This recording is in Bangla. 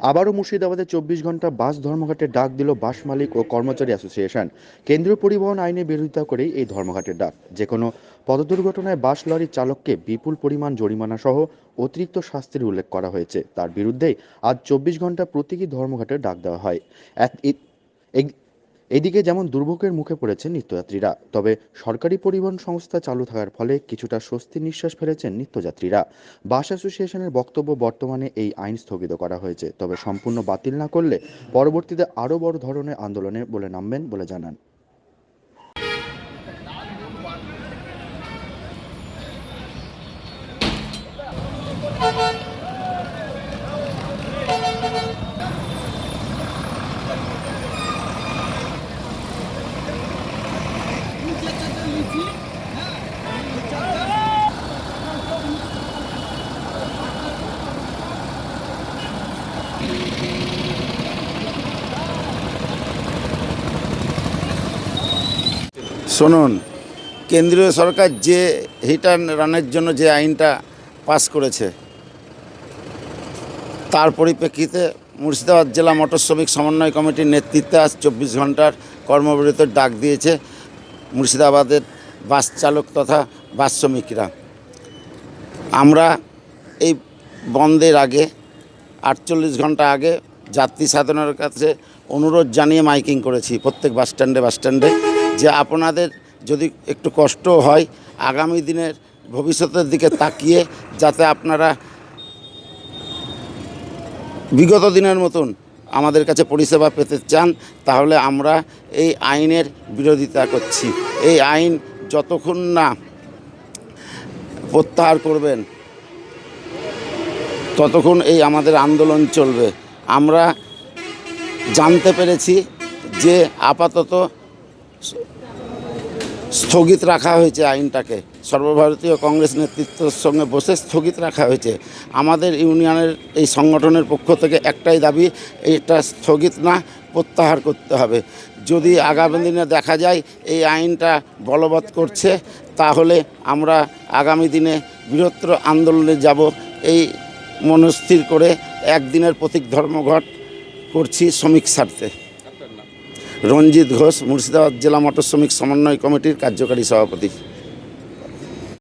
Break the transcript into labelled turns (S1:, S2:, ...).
S1: আবারও মুর্শিদাবাদে চব্বিশ ঘণ্টা বাস ধর্মঘটের ডাক দিল বাস মালিক ও কর্মচারী অ্যাসোসিয়েশন। কেন্দ্রীয় পরিবহন আইনে বিরোধিতা করেই এই ধর্মঘাটের ডাক। যে কোনো পথ দুর্ঘটনায় বাস লরির চালককে বিপুল পরিমাণ জরিমানা সহ অতিরিক্ত শাস্তির উল্লেখ করা হয়েছে। তার বিরুদ্ধেই আজ চব্বিশ ঘণ্টা প্রতীকী ধর্মঘাটের ডাক দেওয়া হয়। এদিকে যেমন দুর্ভোগের মুখে পড়েছেন নিত্যযাত্রীরা, তবে সরকারি পরিবহন সংস্থা চালু থাকার ফলে কিছুটা স্বস্তির নিঃশ্বাস ফেলেছেন নিত্যযাত্রীরা। বাস অ্যাসোসিয়েশনের বক্তব্য বর্তমানে এই আইন স্থগিত করা হয়েছে, তবে সম্পূর্ণ বাতিল না করলে পরবর্তীতে আরও বড় ধরনের আন্দোলনে বলে নামবেন বলে জানান।
S2: শুনুন, কেন্দ্রীয় সরকার যে হিট অ্যান্ড রানের জন্য যে আইনটা পাস করেছে, তার পরিপ্রেক্ষিতে মুর্শিদাবাদ জেলা মোটর শ্রমিক সমন্বয় কমিটির নেতৃত্বে আজ চব্বিশ ঘণ্টার কর্মবিরতির ডাক দিয়েছে মুর্শিদাবাদের বাস চালক তথা বাস শ্রমিকরা। আমরা এই বন্ধের আগে, আটচল্লিশ ঘণ্টা আগে যাত্রী সাধনের কাছে অনুরোধ জানিয়ে মাইকিং করেছি প্রত্যেক বাস স্ট্যান্ডে বাস স্ট্যান্ডে যে আপনাদের যদি একটু কষ্ট হয়, আগামী দিনের ভবিষ্যতের দিকে তাকিয়ে যাতে আপনারা বিগত দিনের মতন আমাদের কাছে পরিষেবা পেতে চান, তাহলে আমরা এই আইনের বিরোধিতা করছি। এই আইন যতক্ষণ না প্রত্যাহার করবেন, ততক্ষণ এই আমাদের আন্দোলন চলবে। আমরা জানতে পেরেছি যে আপাতত স্থগিত রাখা হয়েছে আইনটাকে। সর্বভারতীয় কংগ্রেস নেতৃত্বের সঙ্গে বসে স্থগিত রাখা হয়েছে। আমাদের ইউনিয়নের এই সংগঠনের পক্ষ থেকে একটাই দাবি, এটা স্থগিত না, প্রত্যাহার করতে হবে। যদি আগামী দিনে দেখা যায় এই আইনটা বলবৎ করছে, তাহলে আমরা আগামী দিনে বৃহত্তর আন্দোলনে যাব। এই মনস্থির করে একদিনের প্রতীক ধর্মঘট করছি শ্রমিক স্বার্থে। রঞ্জিত ঘোষ মুর্শিদাবাদ জেলা মোটর শ্রমিক সমন্বয় কমিটির কার্যকারী সভাপতি।